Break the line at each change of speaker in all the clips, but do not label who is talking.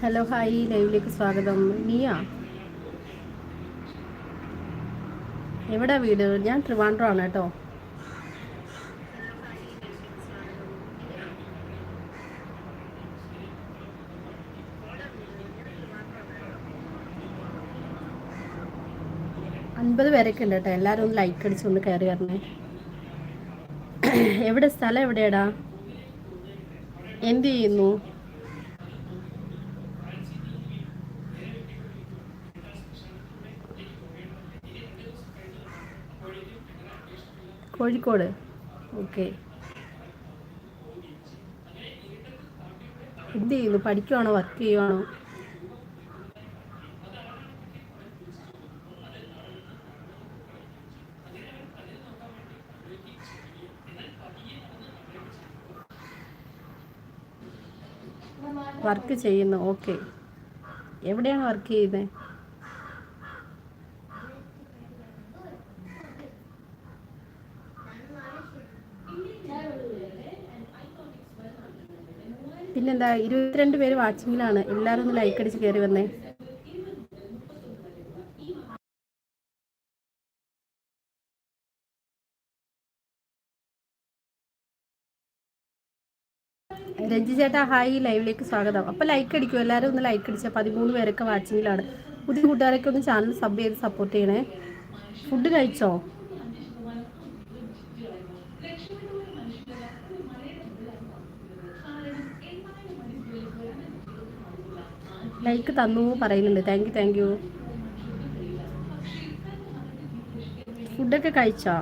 Hello hi. ലൈവിലേക്ക് സ്വാഗതം. നീയാ എവിടെ വീട്? ഞാൻ ട്രിവാൻഡ്രം ആണ് കേട്ടോ. അൻപത് പേരൊക്കെ ഉണ്ട് കേട്ടോ. എല്ലാവരും ഒന്ന് ലൈക്ക് അടിച്ച് ഒന്ന് കയറി വരണേ. എവിടെ സ്ഥലം എവിടെയാടാ? എന്ത് ചെയ്യുന്നു? കോഴിക്കോട്. ഓക്കെ. എന്ത് ചെയ്യുന്നു? പഠിക്കുവാണോ? വർക്ക് ചെയ്യുവാണോ? വർക്ക് ചെയ്യുന്നു. ഓക്കെ. എവിടെയാണ് വർക്ക് ചെയ്യുന്നത്? പിന്നെന്താ ഇരുപത്തിരണ്ട് പേര് വാച്ചിങ്ങിലാണ്. എല്ലാവരും ഒന്ന് ലൈക്ക് അടിച്ച് കയറി വന്നേ. രഞ്ജി ചേട്ടാ ഹായ് ലൈവിലേക്ക് സ്വാഗതം. അപ്പോൾ ലൈക്ക് അടിക്കും. എല്ലാവരും ഒന്ന് ലൈക്ക് അടിച്ചാൽ പതിമൂന്ന് പേരൊക്കെ വാച്ചിങ്ങിലാണ്. പുതിയ കൂട്ടുകാരൊക്കെ ഒന്ന് ചാനൽ സബ് ചെയ്ത് സപ്പോർട്ട് ചെയ്യണേ. ഫുഡ് കഴിച്ചോ? ലൈക്ക് തന്നു പറയുന്നുണ്ട്. താങ്ക് യു താങ്ക് യു ഫുഡൊക്കെ കഴിച്ചോ?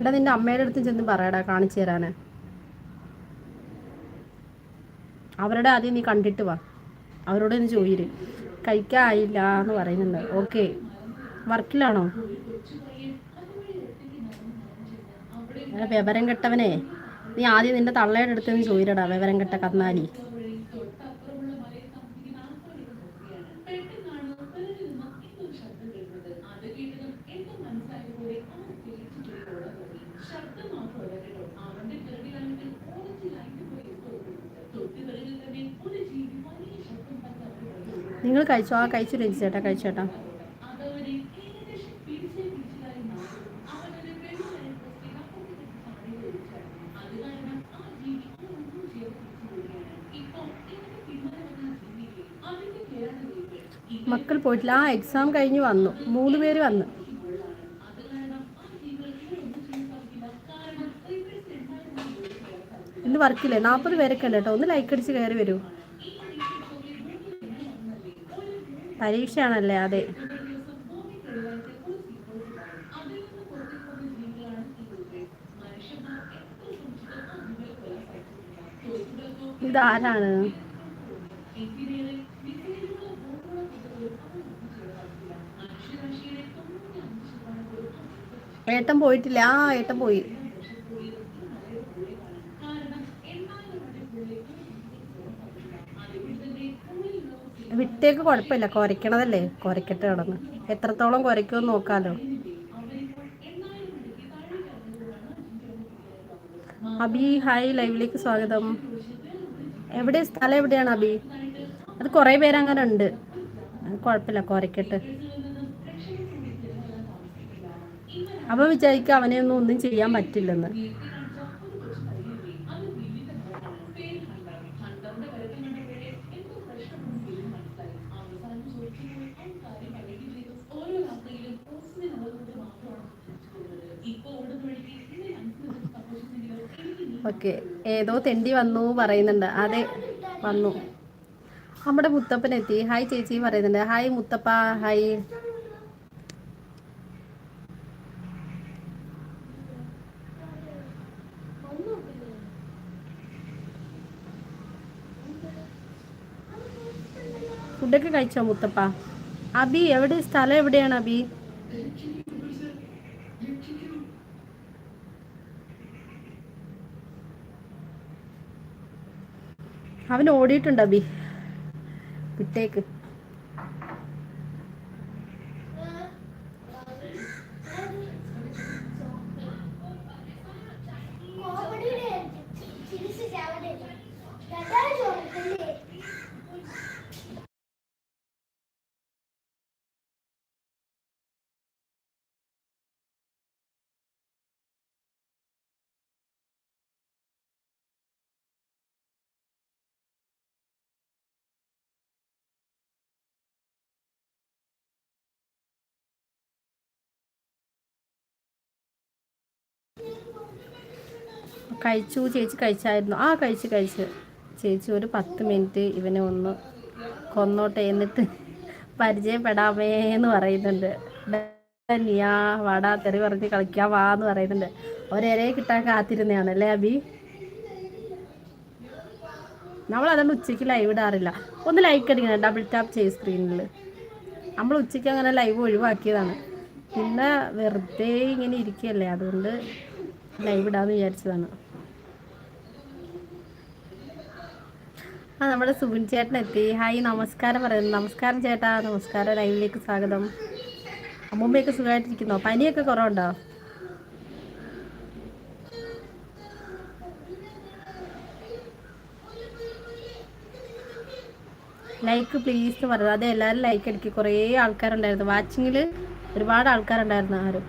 എടാ നിന്റെ അമ്മയുടെ അടുത്ത് ചെന്ന് പറയടാ കാണിച്ചു തരാന്. അവരുടെ ആദ്യം നീ കണ്ടിട്ട് വാ. അവരോട് ഒന്ന് ചോദിര് കഴിക്കായില്ല എന്ന് പറയുന്നുണ്ട് ഓക്കെ വർക്കിലാണോ വിവരം കെട്ടവനെ. നീ ആദ്യം നിന്റെ തള്ളയുടെ അടുത്ത് നിന്ന് ചോദിരടാ വിവരം കെട്ട കന്നാലി. നിങ്ങൾ കഴിച്ചോ? ആ കഴിച്ചു രഞ്ജിച്ചേട്ടാ കഴിച്ചേട്ടാ പോയിട്ടില്ല. ആ എക്സാം കഴിഞ്ഞ് വന്നു. മൂന്ന് പേര് വന്നു. ഇന്ന് വർക്കില്ലേ നാൽപ്പത് പേരൊക്കെ ഉണ്ട് കേട്ടോ. ഒന്ന് ലൈക്ക് അടിച്ച് കയറി വരൂ. പരീക്ഷയാണല്ലേ? അതെ. ഇതാരാണ്? ഏട്ടൻ പോയിട്ടില്ല. ആ ഏട്ടൻ പോയി. വിട്ടേക്ക് കുഴപ്പമില്ല. കുരയ്ക്കണതല്ലേ. കുരയ്ക്കട്ടെ കിടന്ന് എത്രത്തോളം കുരയ്ക്കുമെന്ന് നോക്കാലോ. അബി ഹായ്. ലൈവിലേക്ക് സ്വാഗതം. എവിടെ? സ്ഥലം എവിടെയാണ് അബി? അത് കുറേ പേരങ്ങനെ ഉണ്ട്. കുഴപ്പമില്ല. കുരയ്ക്കട്ടെ. അവൻ വിചാരിക്കുക അവനെ ഒന്നും ചെയ്യാൻ പറ്റില്ലെന്ന്. ഓക്കെ ഏതോ തെണ്ടി വന്നു പറയുന്നുണ്ട്. അതെ വന്നു. നമ്മുടെ മുത്തപ്പൻ എത്തി. ഹായ് ചേച്ചി പറയുന്നുണ്ട്. ഹായ് മുത്തപ്പ. ഹായ് ഫുഡൊക്കെ കഴിച്ചോ മുത്തപ്പ? അബി എവിടെ? സ്ഥലം എവിടെയാണ് അബി? അവൻ ഓടിയിട്ടുണ്ട് അബി. വിട്ടേക്ക്.
കഴിച്ചു ചേച്ചി കഴിച്ചായിരുന്നു. ആ കഴിച്ച് കഴിച്ച്. ചേച്ചി ഒരു പത്ത് മിനിറ്റ് ഇവനെ ഒന്ന് കൊന്നോട്ടെ എന്നിട്ട് പരിചയപ്പെടാമേ എന്ന് പറയുന്നുണ്ട്. നീയാ വാടാ തെറി പറഞ്ഞ് കളിക്കാൻ വാ എന്ന് പറയുന്നുണ്ട്. ഒരേ കിട്ടാൻ കാത്തിരുന്നതാണ് അല്ലേ അബി? നമ്മൾ ഉച്ചയ്ക്ക് ലൈവ് ഇടാറില്ല. ഒന്ന് ലൈക്ക് അടിക്കണം ഡബിൾ ടാപ്പ് ചെയ്ത് സ്ക്രീനിൽ നമ്മൾ ഉച്ചയ്ക്ക് അങ്ങനെ ലൈവ് ഒഴിവാക്കിയതാണ്. പിന്നെ വെറുതെ ഇങ്ങനെ ഇരിക്കുകയല്ലേ അതുകൊണ്ട് ലൈവ് ഇടാന്ന് വിചാരിച്ചതാണ്. ആ നമ്മുടെ സുബിൻ ചേട്ടൻ എത്തി. ഹായ് നമസ്കാരം പറയുന്നു. നമസ്കാരം ചേട്ടാ നമസ്കാരം ലൈവിലേക്ക് സ്വാഗതം. അമ്മൂമ്മയൊക്കെ സുഖമായിട്ടിരിക്കുന്നോ? പനിയൊക്കെ കുറവുണ്ടോ? ലൈക്ക് പ്ലീസ് എന്ന് പറയുന്നത് അതെ എല്ലാവരും ലൈക്ക് അടിക്കും. കുറേ ആൾക്കാരുണ്ടായിരുന്നു. വാച്ചിങ്ങിൽ ഒരുപാട് ആൾക്കാരുണ്ടായിരുന്നു ആരും.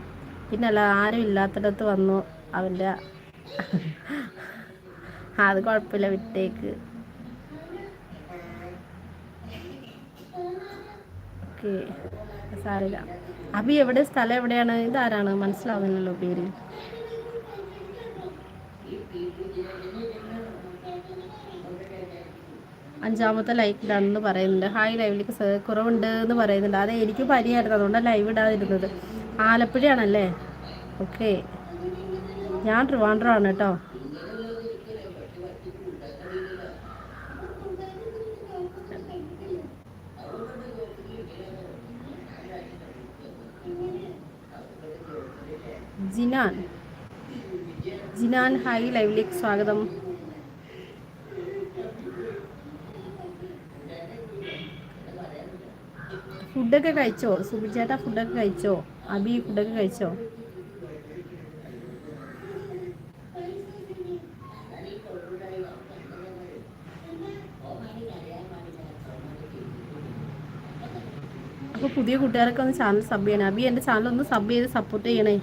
പിന്നെ അല്ല ആരും ഇല്ലാത്തടത്ത് വന്നു അവന്റെ. അത് കുഴപ്പമില്ല വിട്ടേക്ക്. ഓക്കെ സാരില്ല അബി എവിടെ? സ്ഥലം എവിടെയാണ്? ഇതാരാണ്? മനസ്സിലാവുന്നില്ലല്ലോ പേര്. അഞ്ചാമത്തെ ലൈക്ക് ഇടാണെന്ന് പറയുന്നുണ്ട്. ഹായ് ലൈവിലേക്ക് കുറവുണ്ട് എന്ന് പറയുന്നുണ്ട്. അതെ എനിക്ക് പനിയായിരുന്നു അതുകൊണ്ടാണ് ലൈവ് ഇടാതിരുന്നത്. ആലപ്പുഴയാണല്ലേ? ഓക്കെ ഞാൻ ട്രിവാൻഡ്രമാണ് കേട്ടോ. ജിനാൻ. ജിനാൻ ഹായ് ലൈവിലേക്ക് സ്വാഗതം. ഫുഡൊക്കെ കഴിച്ചോ? സുബി ചേട്ടാ ഫുഡൊക്കെ കഴിച്ചോ? അബി ഫുഡൊക്കെ കഴിച്ചോ? പുതിയ കൂട്ടുകാരൊക്കെ ഒന്ന് ചാനൽ സബ് ചെയ്യണേ. അബി എന്റെ ചാനൽ ഒന്ന് സബ് ചെയ്ത് സപ്പോർട്ട് ചെയ്യണേ.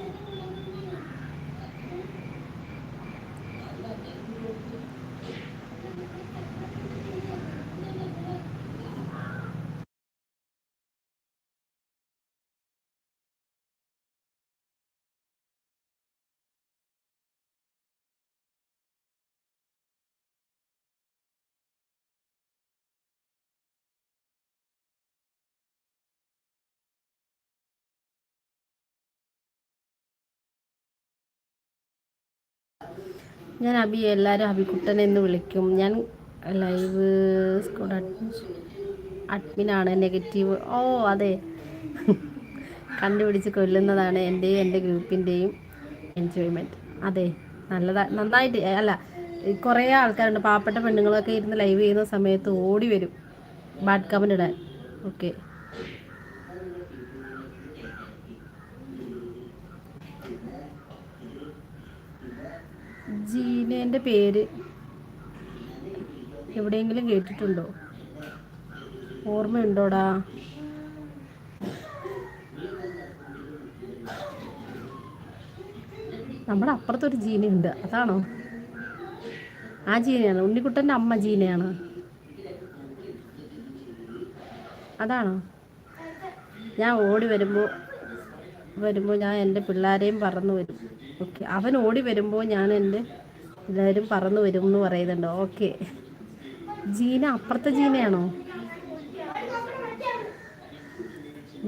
ഞാൻ അബി എല്ലാവരും അബിക്കുട്ടൻ എന്ന് വിളിക്കും. ഞാൻ ലൈവ് സ്കൂൾ അഡ്മിനാണ് നെഗറ്റീവ് ഓ അതെ. കണ്ടുപിടിച്ച് കൊല്ലുന്നതാണ് എന്റെയും എന്റെ ഗ്രൂപ്പിന്റെയും എൻജോയ്മെന്റ് അതെ നല്ലതാ നന്നായിട്ട് അല്ല കുറേ ആൾക്കാരുണ്ട്. പാവപ്പെട്ട പെണ്ണുങ്ങളൊക്കെ ഇരുന്ന് ലൈവ് ചെയ്യുന്ന സമയത്ത് ഓടി വരും. ബാഡ് കമന്റ് ഇടാൻ. ഓക്കെ ജീനേന്റെ പേര് എവിടെയെങ്കിലും കേട്ടിട്ടുണ്ടോ? ഓർമ്മയുണ്ടോടാ? നമ്മുടെ അപ്പുറത്തൊരു ജീനയുണ്ട് അതാണോ? ആ ജീനയാണ് ഉണ്ണിക്കുട്ടന്റെ അമ്മ ജീനയാണ്. അതാണോ? ഞാൻ ഓടി വരുമ്പോൾ വരുമ്പോൾ ഞാൻ എന്റെ പിള്ളേരെയും പറന്നു വരും. ഓക്കെ അവൻ ഓടി വരുമ്പോൾ ഞാൻ എന്റെ എല്ലാവരും പറന്നു വരും എന്ന് പറയുന്നുണ്ട്. ഓക്കെ ജീന അപ്പുറത്തെ ജീനയാണോ?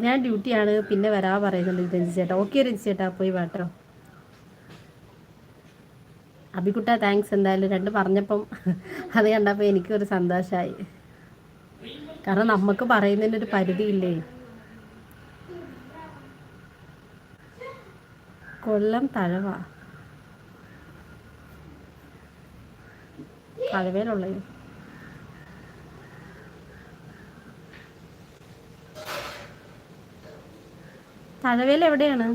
ഞാൻ ഡ്യൂട്ടിയാണ് പിന്നെ വരാ പറയുന്നുണ്ട് രഞ്ജി ചേട്ടാ ഓക്കെ രഞ്ജി ചേട്ടാ പോയി വാട്ടോ. അബിക്കുട്ട താങ്ക്സ് എന്തായാലും രണ്ട് പറഞ്ഞപ്പം അത് കണ്ടപ്പോൾ എനിക്കൊരു സന്തോഷമായി കാരണം നമുക്ക് പറയുന്നതിനൊരു പരിധിയില്ലേ? കൊല്ലം തഴവ തഴവയിലുള്ളത് തഴവയിൽ എവിടെയാണ്?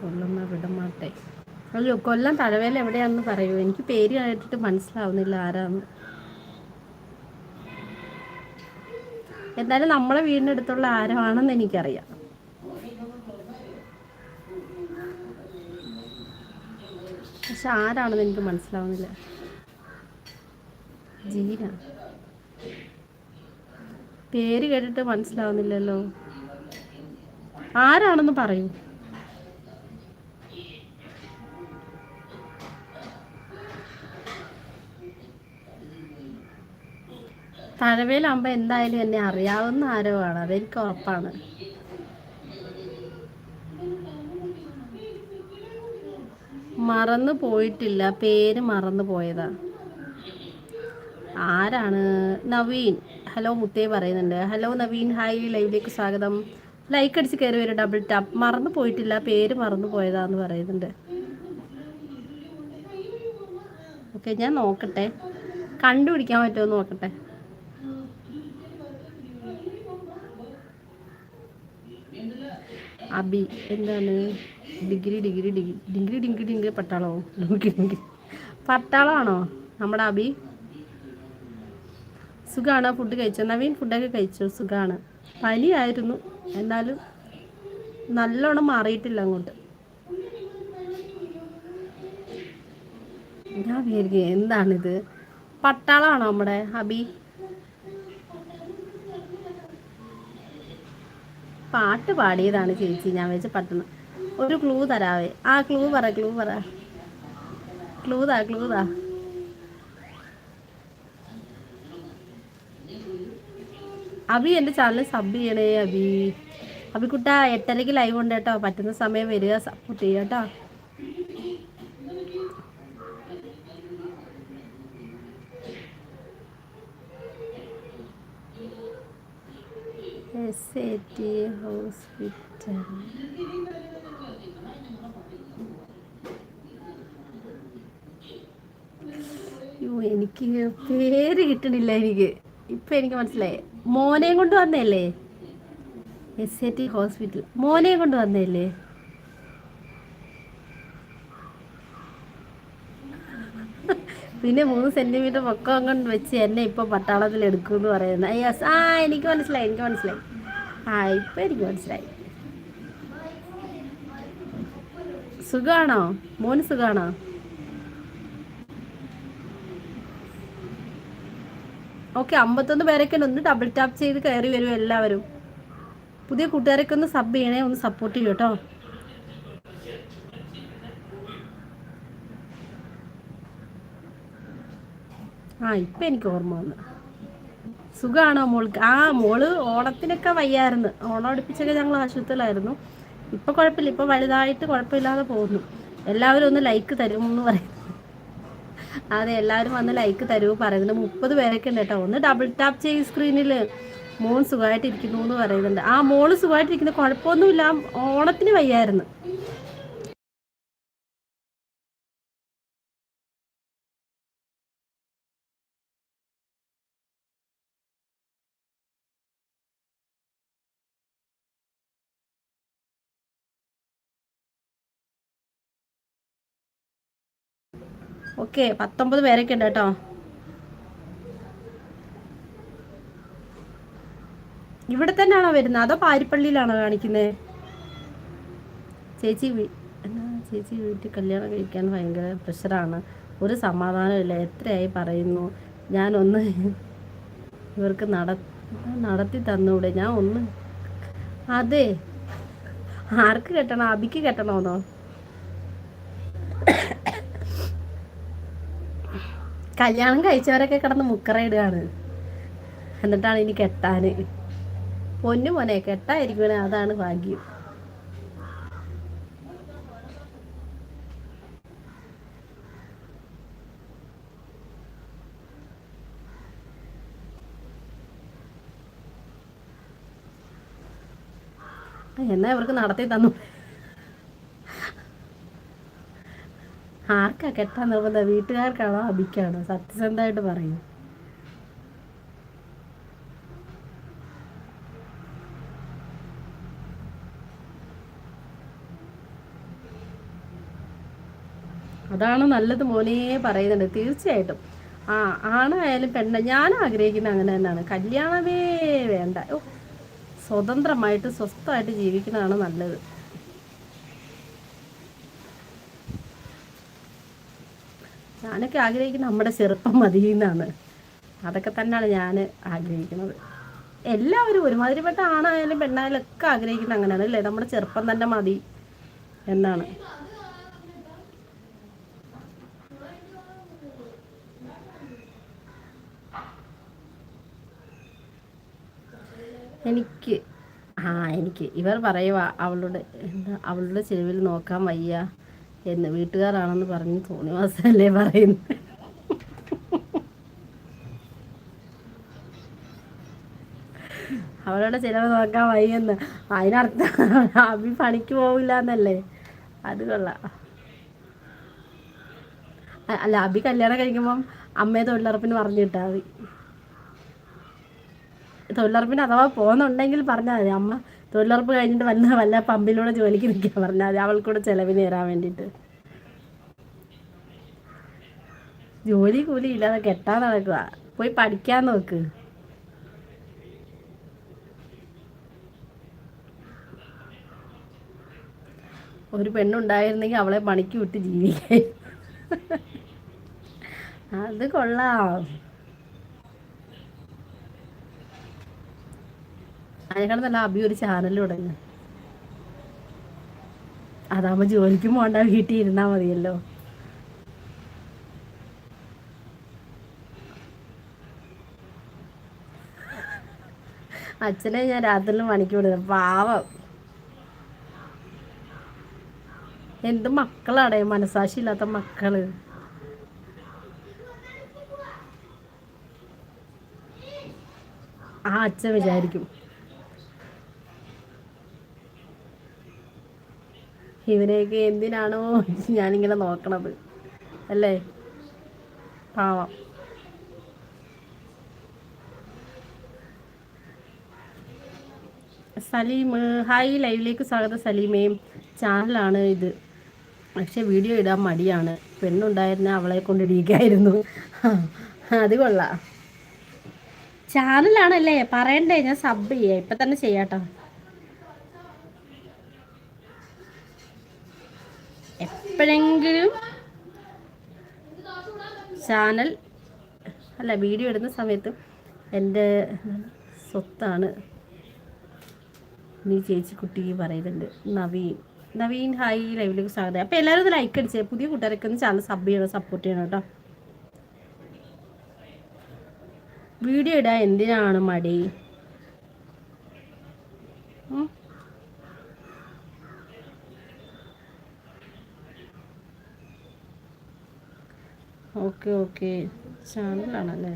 കൊല്ലുന്ന വിടമാട്ടെ അയ്യോ കൊല്ലം തഴവേല എവിടെയാണെന്ന് പറയൂ. എനിക്ക് പേര് കേട്ടിട്ട് മനസ്സിലാവുന്നില്ല ആരാന്ന്. എന്തായാലും നമ്മളെ വീടിനടുത്തുള്ള ആരമാണെന്ന് എനിക്കറിയാം. പക്ഷെ ആരാണെന്ന് എനിക്ക് മനസ്സിലാവുന്നില്ല. ജീന. പേര് കേട്ടിട്ട് മനസ്സിലാവുന്നില്ലല്ലോ. ആരാണെന്ന് പറയൂ. തഴവേലാകുമ്പോൾ എന്തായാലും എന്നെ അറിയാവുന്ന ആരോ ആണ്. അതെനിക്ക് ഉറപ്പാണ്. മറന്നു പോയിട്ടില്ല. പേര് മറന്നു പോയതാ. ആരാണ്? നവീൻ. ഹലോ മുത്തേ പറയുന്നുണ്ട്. ഹലോ നവീൻ. ഹായ്. ലൈവിലേക്ക് സ്വാഗതം. ലൈക്ക് അടിച്ച് കയറി വരും ഡബിൾ ടാപ്പ് മറന്നു പോയിട്ടില്ല പേര് മറന്നു പോയതാന്ന് പറയുന്നുണ്ട്. ഓക്കെ ഞാൻ നോക്കട്ടെ. കണ്ടുപിടിക്കാൻ പറ്റുമോ നോക്കട്ടെ. അബി എന്താണ്? Degree degree degree degree degree degree പട്ടാളോ? Degree degree. പട്ടാളമാണോ നമ്മുടെ അബി? സുഖമാണ് ഫുഡ് കഴിച്ചോ? നവീൻ ഫുഡൊക്കെ കഴിച്ചോ? സുഖമാണ് പനിയായിരുന്നു. എന്നാലും നല്ലോണം മാറിയിട്ടില്ല അങ്ങോട്ട്. ഞാൻ വിചാരിക്കും എന്താണിത്? പട്ടാളമാണോ നമ്മുടെ അബി? പാട്ട് പാടിയതാണ് ചേച്ചി. ഞാൻ വെച്ച് പട്ടണം. ഒരു ക്ലൂ തരാവേ. ആ ക്ലൂ പറ ക്ലൂ പറ. ക്ലൂ താ ക്ലൂ താ. അബി എന്റെ ചാനൽ സബ് ചെയ്യണേ അബി അബിക്കുട്ട എട്ടരയ്ക്ക് ലൈവ് ഉണ്ട് കേട്ടോ. പറ്റുന്ന സമയം വരിക സപ്പോർട്ട് ചെയ്യുക കേട്ടോ. എസ് എ ടി ഹോസ്പിറ്റൽ എനിക്ക് പേര് കിട്ടണില്ല എനിക്ക്. ഇപ്പം എനിക്ക് മനസ്സിലായി. മോനെയും കൊണ്ട് വന്നല്ലേ എസ് എ ടി ഹോസ്പിറ്റൽ മോനെയും കൊണ്ട് വന്നല്ലേ പിന്നെ മൂന്ന് സെന്റിമീറ്റർ പൊക്കം കൊണ്ട് വെച്ച് എന്നെ ഇപ്പൊ പട്ടാളത്തിൽ എടുക്കുമെന്ന് പറയുന്നത്. യെസ് ആ എനിക്ക് മനസ്സിലായി എനിക്ക് മനസ്സിലായി. ആ ഇപ്പൊ എനിക്ക് മനസ്സിലായി. സുഖാണോ? മോന് സുഖാണോ? ഓക്കെ അമ്പത്തൊന്ന് പേരൊക്കെ ഒന്ന് ഡബിൾ ടാപ്പ് ചെയ്ത് കയറി വരും എല്ലാവരും. പുതിയ കൂട്ടുകാരൊക്കെ ഒന്ന് സബ് ചെയ്യണേ ഒന്ന് സപ്പോർട്ട് ചെയ്യൂ കേട്ടോ. ആ ഇപ്പം എനിക്ക് ഓർമ്മ വന്നു. സുഖമാണോ മോൾക്ക്? ആ മോൾ ഓണത്തിനൊക്കെ വയ്യായിരുന്നു. ഓണം അടുപ്പിച്ചൊക്കെ ഞങ്ങൾ ആശുപത്രിയിലായിരുന്നു. ഇപ്പം കുഴപ്പമില്ല. ഇപ്പം വലുതായിട്ട് കുഴപ്പമില്ലാതെ പോകുന്നു. എല്ലാവരും ഒന്ന് ലൈക്ക് തരും എന്ന് പറയുന്നു. അതെ എല്ലാവരും വന്ന് ലൈക്ക് തരൂ. പറയുന്നുണ്ട് മുപ്പത് പേരൊക്കെ ഉണ്ട് കേട്ടോ. ഒന്ന് ഡബിൾ ടാപ്പ് ചെയ്യും സ്ക്രീനിൽ മോൾ സുഖമായിട്ടിരിക്കുന്നു എന്ന് പറയുന്നുണ്ട്. ആ മോൾ സുഖമായിട്ടിരിക്കുന്നു കുഴപ്പമൊന്നുമില്ല. ഓണത്തിന് വയ്യായിരുന്നു. ഓക്കെ പത്തൊമ്പത് പേരൊക്കെ ഉണ്ട് കേട്ടോ. ഇവിടെ തന്നെയാണോ വരുന്നത്? അതോ പാരിപ്പള്ളിയിലാണോ കാണിക്കുന്നത് ചേച്ചി ചേച്ചി വീട്ടിൽ കല്യാണം കഴിക്കാൻ ഭയങ്കര പ്രഷറാണ്. ഒരു സമാധാനമില്ല എത്രയായി പറയുന്നു? ഞാനൊന്ന് ഇവർക്ക് നട നടത്തി തന്നൂടെ. ഞാൻ ഒന്ന് അതെ. ആർക്ക് കെട്ടണം? അബിക്ക് കെട്ടണമെന്നോ കല്യാണം കഴിച്ചവരൊക്കെ കിടന്ന് മുക്കറയിടുകയാണ്. എന്നിട്ടാണ് ഇനി കെട്ടാന്. പൊന്നു മോനെ കെട്ടായിരിക്കണേ അതാണ് ഭാഗ്യം. എന്നാ ഇവർക്ക് നടത്തി തന്നു. ആർക്കാ കെട്ടാൻ നിർബന്ധം? വീട്ടുകാർക്കാണോ അബിക്കാണോ? സത്യസന്ധമായിട്ട് പറയൂ. അതാണ് നല്ലത് മോനെ പറയുന്നുണ്ട്. തീർച്ചയായിട്ടും. ആ ആണായാലും പെണ്ണ ഞാൻ ആഗ്രഹിക്കുന്നത് അങ്ങനെ തന്നെയാണ്. കല്യാണമേ വേണ്ട. ഓ സ്വതന്ത്രമായിട്ട് സ്വസ്ഥമായിട്ട് ജീവിക്കുന്നതാണ് നല്ലത്. ഞാനൊക്കെ ആഗ്രഹിക്കുന്നത് നമ്മുടെ ചെറുപ്പം മതി എന്നാണ്. അതൊക്കെ തന്നെയാണ് ഞാൻ ആഗ്രഹിക്കുന്നത്. എല്ലാവരും ഒരുമാതിരിപ്പെട്ട ആണായാലും പെണ്ണായാലും ഒക്കെ ആഗ്രഹിക്കുന്നത് അങ്ങനെയാണ് അല്ലേ? നമ്മുടെ ചെറുപ്പം തന്നെ മതി എന്നാണ്. എനിക്ക് ആ എനിക്ക് ഇവർ പറയുക അവളുടെ എന്താ അവളുടെ ചെരുവിൽ നോക്കാൻ വയ്യ. എന്ന് വീട്ടുകാരാണെന്ന് പറഞ്ഞ് തോന്നിവാസല്ലേ പറയുന്നത് അവരുടെ ചിലവ് നോക്കാൻ വയ്യെന്ന്. അതിനർത്ഥം അഭി പണിക്ക് പോവില്ല എന്നല്ലേ അത് കൊള്ളാം. അല്ല അഭി കല്യാണം കഴിക്കുമ്പം അമ്മയെ തൊഴിലുറപ്പിന് പറഞ്ഞു കിട്ടാൽ മതി. തൊഴിലുറപ്പിന് അഥവാ പോകുന്നുണ്ടെങ്കിൽ പറഞ്ഞാൽ മതി. അമ്മ തൊഴിലുറപ്പ് കഴിഞ്ഞിട്ട് വല്ല വല്ല പമ്പിലൂടെ ജോലിക്ക് നിൽക്കാൻ പറഞ്ഞാൽ അവൾക്കൂടെ ചിലവിന് തരാൻ വേണ്ടിയിട്ട്. ജോലി കൂലി ഇല്ലാതെ കെട്ടാൻ നടക്കുക പോയി പഠിക്കാൻ നോക്ക്. ഒരു പെണ്ണുണ്ടായിരുന്നെങ്കിൽ അവളെ പണിക്ക് വിട്ട് ജീവിക്കാൻ. അത് കൊള്ളാം. അതിനേക്കാൾ നല്ല അബി ഒരു ചാനൽ തുടങ്ങി. അതാകുമ്പോ ജോലിക്കും പോണ്ട വീട്ടിൽ ഇരുന്നാ മതിയല്ലോ. അച്ഛനെ ഞാൻ രാത്രി പണിക്ക് വിടുന്നത്. പാവം. എന്ത് മക്കളാടേ മനസാക്ഷി ഇല്ലാത്ത മക്കൾ. ആ അച്ഛൻ വിചാരിക്കും. ഇവനെയൊക്കെ എന്തിനാണോ ഞാനിങ്ങനെ നോക്കണത്. അല്ലേ? പാവം. സലീം ഹായ് ലൈവിലേക്ക് സ്വാഗതം സലീമേയും ചാനലാണ് ഇത്. പക്ഷെ വീഡിയോ ഇടാൻ മടിയാണ്. പെണ്ണുണ്ടായിരുന്ന അവളെ കൊണ്ട് ഇടിക്കായിരുന്നു അത് കൊള്ളാം. ചാനലാണല്ലേ? പറയണ്ടേ ഞാൻ സബ് ചെയ്യാം. ഇപ്പം തന്നെ ചെയ്യാട്ടോ എപ്പോഴെങ്കിലും ചാനൽ അല്ല വീഡിയോ ഇടുന്ന സമയത്ത് എന്റെ സ്വത്താണ് നീ ചേച്ചിക്കുട്ടി പറയുന്നുണ്ട്. നവീൻ. നവീൻ ഹായ് ലൈവിലേക്ക് സ്വാഗതം. അപ്പോൾ എല്ലാവരും ഒന്ന് ലൈക്ക് അടിച്ചേ. പുതിയ കൂട്ടുകാരൊക്കെ ഒന്ന് ചാനൽ സബ് ചെയ്യണം സപ്പോർട്ട് ചെയ്യണം കേട്ടോ വീഡിയോ ഇടാൻ എന്തിനാണ് മടി? Okay okay ചാനലാണല്ലേ